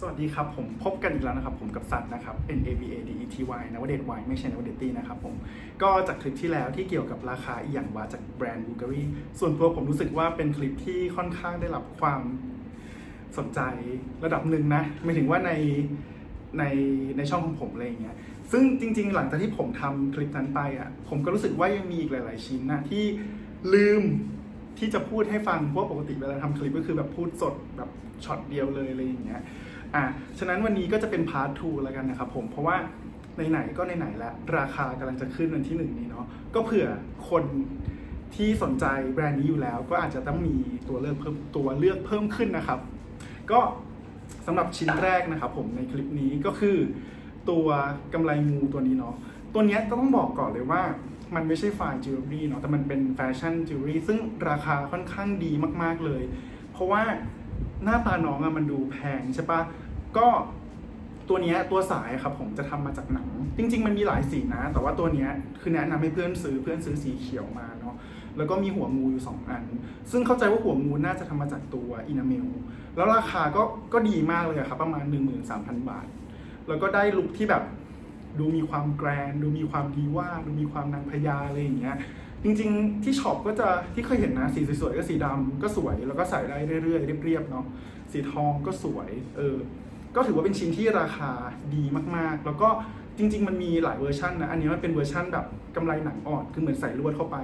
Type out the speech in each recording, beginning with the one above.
สวัสดีครับ ผมพบกันอีกแล้วนะครับ ผมกับสัตว์นะครับ N A V A D E T Y นวเดต Y ไม่ใช่นวเดตตี้นะครับผมก็จากคลิปที่แล้วที่เกี่ยวกับราคาอีหยังวาจากแบรนด์บูการีส่วนตัวผมรู้สึกว่าเป็นคลิปที่ค่อนข้างได้รับความสนใจระดับหนึ่งนะไม่ถึงว่าในในในช่องของผมอะไรอย่างเงี้ยซึ่งจริง ๆ หลังจากที่ผมทำคลิปนั้นไปอะผมก็รู้สึกว่ายังมีอีกหลาย ๆ ชิ้นนะที่ลืมที่จะพูดให้ฟังเพราะปกติเวลาทำคลิปก็คือแบบพูดสดแบบช็อตเดียวเลยอะไรอย่างเงี้ย อะฉะนั้นวันนี้ก็จะเป็นพาร์ท2แล้วกันนะครับผมเพราะว่าไหนๆก็ไหนๆแล้วราคากำลังจะขึ้นวันที่หนึ่งนี้เนาะก็เผื่อคนที่สนใจแบรนด์นี้อยู่แล้ว ก็อาจจะต้องมีตัวเลือกเพิ่มตัวเลือกเพิ่มขึ้นนะครับ ก็สำหรับชิ้นแรกนะครับผมในคลิปนี้ก็คือตัวกำไรงูตัวนี้เนาะตัวเนี้ยต้องบอกก่อนเลยว่ามันไม่ใช่ไฟล์จิวเวลรี่เนาะแต่มันเป็นแฟชั่นจิวเวลรี่ซึ่งราคาค่อนข้างดีมากๆเลย เพราะว่าหน้าตาน้องอะมันดูแพงใช่ปะ ก็ตัวนี้ตัวสายครับผมจะทำมาจากหนัง จริง ๆ มันมีหลายสีนะ แต่ว่าตัวนี้คือแนะนำให้เพื่อนซื้อเพื่อนซื้อสีเขียวมาเนาะแล้วก็มีหัวงูอยู่ 2 อัน ซึ่งเข้าใจว่าหัวงูน่าจะทำมาจากตัวอินาเมลแล้วราคาก็ก็ดีมากเลยครับประมาณ 13,000 บาท แล้วก็ได้ลุคที่แบบดูมีความแกรนดูมีความดีว่าดูมีความนางพญาอะไรอย่างเงี้ยจริง ๆ ที่ช็อปก็จะที่เคยเห็นนะสีสวยๆก็สีดำก็สวยแล้วก็ใส่ได้เรื่อยๆเรียบๆเนาะสีทองก็สวยเออ ก็ถือว่าเป็นชิ้นที่ราคาดีมากๆ แล้วก็จริง ๆ มันมีหลายเวอร์ชันนะอันนี้มันเป็นเวอร์ชันแบบกำไรหนังอ่อนคือเหมือนใส่ลวดเข้าไป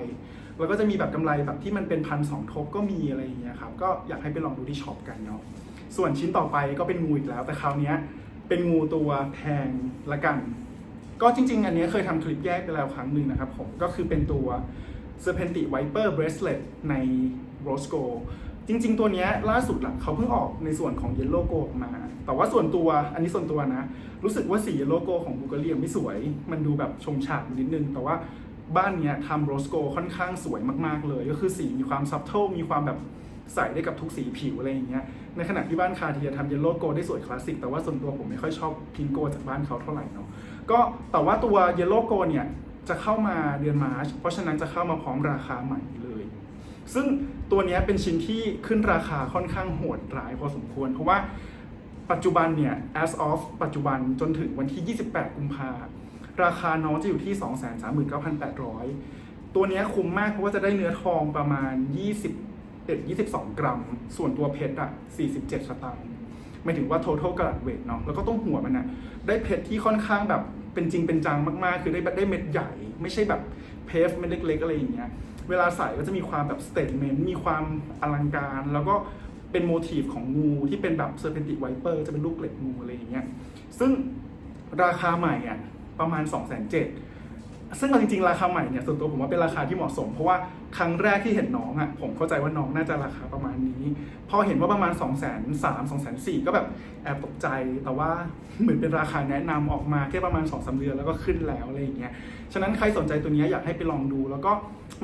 แล้วก็จะมีแบบกำไรแบบที่มันเป็นพันสองทบก็มีอะไรอย่างเงี้ยครับก็อยากให้ไปลองดูที่ช็อปกันเนาะส่วนชิ้นต่อไปก็เป็นงูอีกแล้ว แต่คราวนี้เป็นงูตัวแพงละกัน ก็จริง ๆ อันนี้เคยทำคลิปแยกไปแล้วครั้งหนึ่งนะครับผมก็คือเป็นตัว Serpenti Viper Bracelet ใน Rose Gold จริง ๆ ตัวเนี้ยล่าสุดหลังเขาเพิ่งออกในส่วนของ Yellow Gold ออกมา แต่ว่าส่วนตัวอันนี้ส่วนตัวนะ รู้สึกว่าสี Yellow Gold ของบูการีไม่สวย มันดูแบบชงฉาดนิดนึง แต่ว่าบ้านเนี้ยทำ Rose Gold ค่อนข้างสวยมากๆเลย ก็คือสีมีความ subtle มีความแบบใส่ได้กับทุกสีผิวอะไรอย่างเงี้ย ในขณะที่บ้านคาเทียทำ Yellow Gold ได้สวยคลาสสิก แต่ว่าส่วนตัวผมไม่ค่อยชอบพิงโกจากบ้านเขาเท่าไหร่เนาะ ก็แต่ว่าตัว Yellow Gold เนี่ย จะเข้ามาเดือนมาร์ชเพราะฉะนั้นจะเข้ามาพร้อมราคาใหม่เลย ซึ่งตัวนี้เป็นชิ้นที่ขึ้นราคาค่อนข้างโหดร้ายพอสมควร เพราะว่าปัจจุบันเนี่ย as of ปัจจุบันจนถึงวันที่ 28 กุมภาราคาน้องจะอยู่ที่ 239,800 ตัวนี้คุ้มมากเพราะว่าจะได้เนื้อทองประมาณ 21 22 กรัม ส่วนตัวเพชรอะ47 สตางค์หมายถึงว่า total กรัตเวทเนาะแล้วก็ต้องหัวมันนะได้เพชรที่ค่อนข้างแบบ เป็นจริงเป็นจังมากๆ คือได้ได้เม็ดใหญ่ ไม่ใช่แบบเพฟเม็ดเล็ก ๆ อะไรอย่างเงี้ยเวลาใส่ก็จะมีความแบบสเตทเมนต์มีความอลังการ แล้วก็เป็นโมทีฟของงูที่เป็นแบบเซอร์เพนติไวเปอร์จะเป็นลูกเกล็ดงูอะไรอย่างเงี้ยซึ่งราคาใหม่อะประมาณ 2 7 0 0 0 ซึ่งเอาจริงๆ ราคาใหม่เนี่ยส่วนตัวผมว่าเป็นราคาที่เหมาะสม เพราะว่าครั้งแรกที่เห็นน้องอะผมเข้าใจว่าน้องน่าจะราคาประมาณนี้ พอเห็นว่าประมาณ 2 3 0 0 0 0 2 4 0 0 0ก็แบบแอบตกใจ แต่ว่าเหมือนเป็นราคาแนะนำออกมาแค่ประมาณ2อสเดือนแล้วก็ขึ้นแล้วอะไรอย่างเงี้ย ฉะนั้นใครสนใจตัวเนี้ยอยากให้ไปลองดู แล้วก็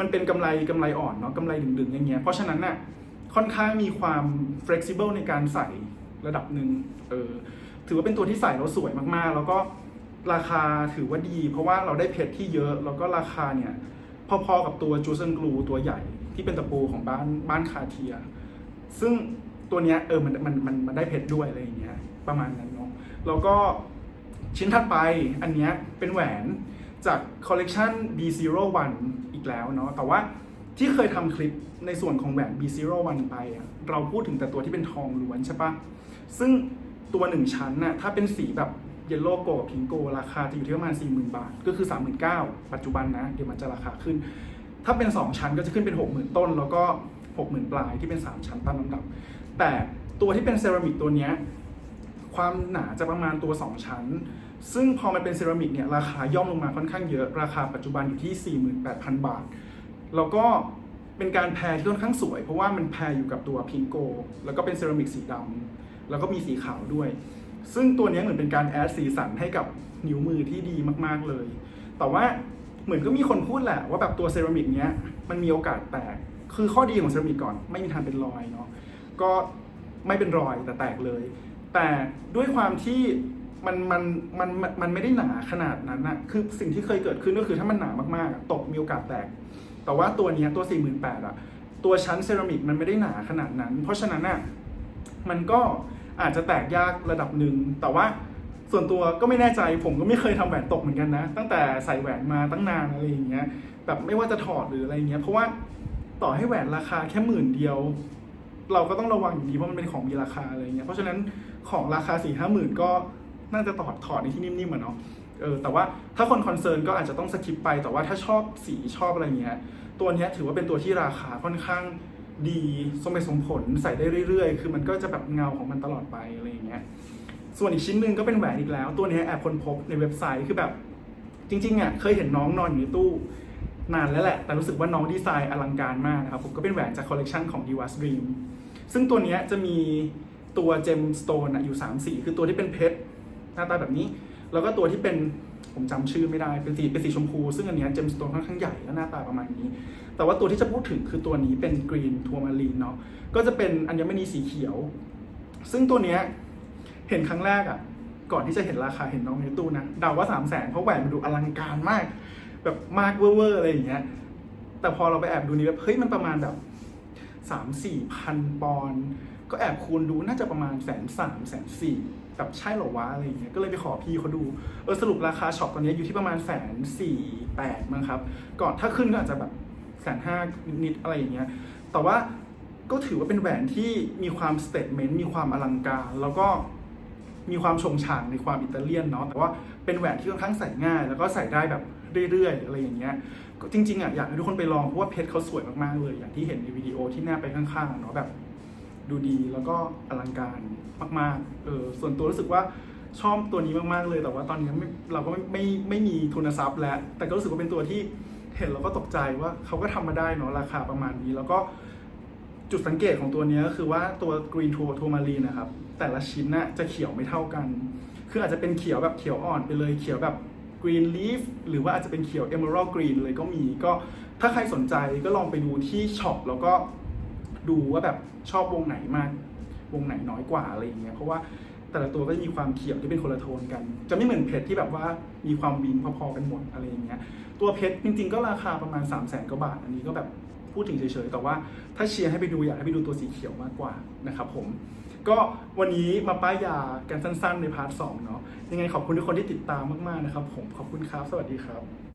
มันเป็นกำไรกำไรอ่อนเนาะกำไรดึงๆอย่างเงี้ย เพราะฉะนั้นน่ะค่อนข้างมีความ flexible ในการใส่ระดับหนึ่งเออถือว่าเป็นตัวที่ใส่แล้วสวยมากๆ แล้วก็ ราคาถือว่าดี เพราะว่าเราได้เพชรที่เยอะแล้วก็ราคาเนี่ยพอๆกับตัวจูเซนกลูตัวใหญ่ที่เป็นตะปูของบ้านบ้านคาเทีย ซึ่งตัวเนี้ยเออมันมันมันมันได้เพชรด้วยอะไรอย่างเงี้ยประมาณนั้นเนาะแล้วก็ชิ้นถัดไปอันเนี้ยเป็นแหวนจากคอลเลกชัน B01 อีกแล้วเนาะแต่ว่าที่เคยทำคลิปในส่วนของแหวน B01 ไปอะเราพูดถึงแต่ตัวที่เป็นทองล้วนใช่ปะซึ่งตัวหนึ่งชั้นน่ะถ้าเป็นสีแบบ เยลโล่โกกับพิงโกราคาจะอยู่ที่ประมาณ 40,000 บาท ก็คือ 39,000 ปัจจุบันนะ เดี๋ยวมันจะราคาขึ้น ถ้าเป็น 2 ชั้นก็จะขึ้นเป็น 60,000 ต้น แล้วก็ 60,000 ปลายที่เป็น 3 ชั้นตามลำดับ แต่ตัวที่เป็นเซรามิกตัวนี้ความหนาจะประมาณตัว 2 ชั้น ซึ่งพอมันเป็นเซรามิกเนี่ยราคาย่อมลงมาค่อนข้างเยอะ ราคาปัจจุบันอยู่ที่ 48,000 บาท แล้วก็เป็นการแพรที่ค่อนข้างสวย เพราะว่ามันแพรอยู่กับตัวพิงโก แล้วก็เป็นเซรามิกสีดำแล้วก็มีสีขาวด้วย ซึ่งตัวนี้เหมือนเป็นการแอดสีสันให้กับนิ้วมือที่ดีมากๆเลย แต่ว่าเหมือนก็มีคนพูดแหละว่าแบบตัวเซรามิกเนี้ยมันมีโอกาสแตก คือข้อดีของเซรามิกก่อนไม่มีทางเป็นรอยเนาะ ก็ไม่เป็นรอยแต่แตกเลย แต่ด้วยความที่มันมันมันมันไม่ได้หนาขนาดนั้นอะคือสิ่งที่เคยเกิดขึ้นก็คือถ้ามันหนามากๆ ตกมีโอกาสแตก แต่ว่าตัวนี้ตัว 48,000อะตัวชั้นเซรามิกมันไม่ได้หนาขนาดนั้น เพราะฉะนั้นอะมันก็ อาจจะแตกยากระดับหนึ่ง แต่ว่าส่วนตัวก็ไม่แน่ใจผมก็ไม่เคยทำแหวนตกเหมือนกันนะ ตั้งแต่ใส่แหวนมาตั้งนานอะไรอย่างเงี้ยแบบไม่ว่าจะถอดหรืออะไรเงี้ยเพราะว่าต่อให้แหวนราคาแค่หมื่นเดียว เราก็ต้องระวังอยู่ดีเพรามันเป็นของมีราคาอะไรเงี้ยเพราะฉะนั้นของราคาสี่ห้าหมื่นก็น่าจะถอดถอดในที่นิ่มๆอะเนาะเออแต่ว่าถ้าคนคอนเซิร์นก็อาจจะต้องสคิปไป แต่ว่าถ้าชอบสีชอบอะไรเงี้ยตัวเนี้ยถือว่าเป็นตัวที่ราคาค่อนข้าง ดีสมเหตุสมผลใส่ได้เรื่อยๆ คือมันก็จะแบบเงาของมันตลอดไปอะไรอย่างเงี้ยส่วนอีกชิ้นหนึ่งก็เป็นแหวนอีกแล้ว ตัวนี้แอบค้นพบในเว็บไซต์คือแบบจริงๆอะเคยเห็นน้องนอนอยู่ในตู้นานแล้วแหละ แต่รู้สึกว่าน้องดีไซน์อลังการมากนะครับ ผมก็เป็นแหวนจากคอลเลกชันของ Diva Dream ซึ่งตัวนี้จะมีตัวเจมสโตนอยู่ 3 สี คือตัวที่เป็นเพชรหน้าตาแบบนี้ แล้วก็ตัวที่เป็น ผมจำชื่อไม่ได้เป็นสีเป็นสีชมพู ซึ่งอันนี้เจมสโตนค่อนข้างใหญ่และหน้าตาประมาณนี้ แต่ว่าตัวที่จะพูดถึงคือตัวนี้เป็นกรีนทัวมารีนเนาะก็จะเป็นอัญมณีสีเขียว ซึ่งตัวเนี้ยเห็นครั้งแรกอะ่ะก่อนที่จะเห็นราคาเห็นน้องในตู้นะเดาว่าสามแสนเพราะแหวนมันดูอลังการมาก แบบมากเวอร์ๆอะไรอย่างเงี้ยแต่พอเราไปแอบดูนี่แบบเฮ้ยมันประมาณแบบสามสี่พันปอนด์ ก็แอบคูณดูน่าจะประมาณแสนสามแสนสี่แบบใช่หรอวะอะไรอย่างเงี้ยก็เลยไปขอพี่เขาดูเออสรุปราคาช็อปตอนนี้อยู่ที่ประมาณแสนสี่แปดมั้งครับ ก่อนถ้าขึ้นก็อาจจะแบบแสนห้านิดๆอะไรอย่างเงี้ยแต่ว่าก็ถือว่าเป็นแหวนที่มีความสเตทเมนต์มีความอลังการ แล้วก็มีความชงชางในความอิตาเลียนเนาะแต่ว่าเป็นแหวนที่ค่อนข้างใส่ง่าย แล้วก็ใส่ได้แบบเรื่อยๆ อะไรอย่างเงี้ยจริงๆอะอยากให้ทุกคนไปลองเพราะว่าเพชรเขาสวยมากๆเลย อย่างที่เห็นในวิดีโอที่หน้าไปข้างๆเนาะแบบ ดูดีแล้วก็อลังการมากๆ เออส่วนตัวรู้สึกว่าชอบตัวนี้มากๆเลย แต่ว่าตอนนี้เราก็ไม่ไม่ไม่มีทุนทรัพย์แล้ว แต่ก็รู้สึกว่าเป็นตัวที่เห็นแล้วก็ตกใจว่าเขาก็ทำมาได้เนาะราคาประมาณนี้ แล้วก็จุดสังเกตของตัวนี้ก็คือว่าตัว Green t o u r t o u r m a r i n นะครับ แต่ละชิ้นน่ะจะเขียวไม่เท่ากัน คืออาจจะเป็นเขียวแบบเขียวอ่อนไปเลยเขียวแบบ Green Leaf หรือว่าอาจจะเป็นเขียว Emerald Green เลยก็มีก็ถ้าใครสนใจก็ลองไปดูที่ช็อปแล้วก็ ดูว่าแบบชอบวงไหนมากวงไหนน้อยกว่าอะไรอย่างเงี้ยเพราะว่าแต่ละตัวก็จะมีความเขียวที่เป็นคนละโทนกัน จะไม่เหมือนเพชรที่แบบว่ามีความวิงพอๆกันหมดอะไรอย่างเงี้ยตัวเพชรจริงๆ ก็ราคาประมาณ 3 0 0แสนกว่าบาท อันนี้ก็แบบพูดถึงเฉยๆ แต่ว่าถ้าเชียร์ให้ไปดูอยากให้ไปดูตัวสีเขียวมากกว่านะครับผมก็วันนี้มาป้ายยากันสั้นๆ ในพาร์ทสองเนาะยังไงขอบคุณทุกคนที่ติดตามมากๆนะครับผมขอบคุณครับ สวัสดีครับ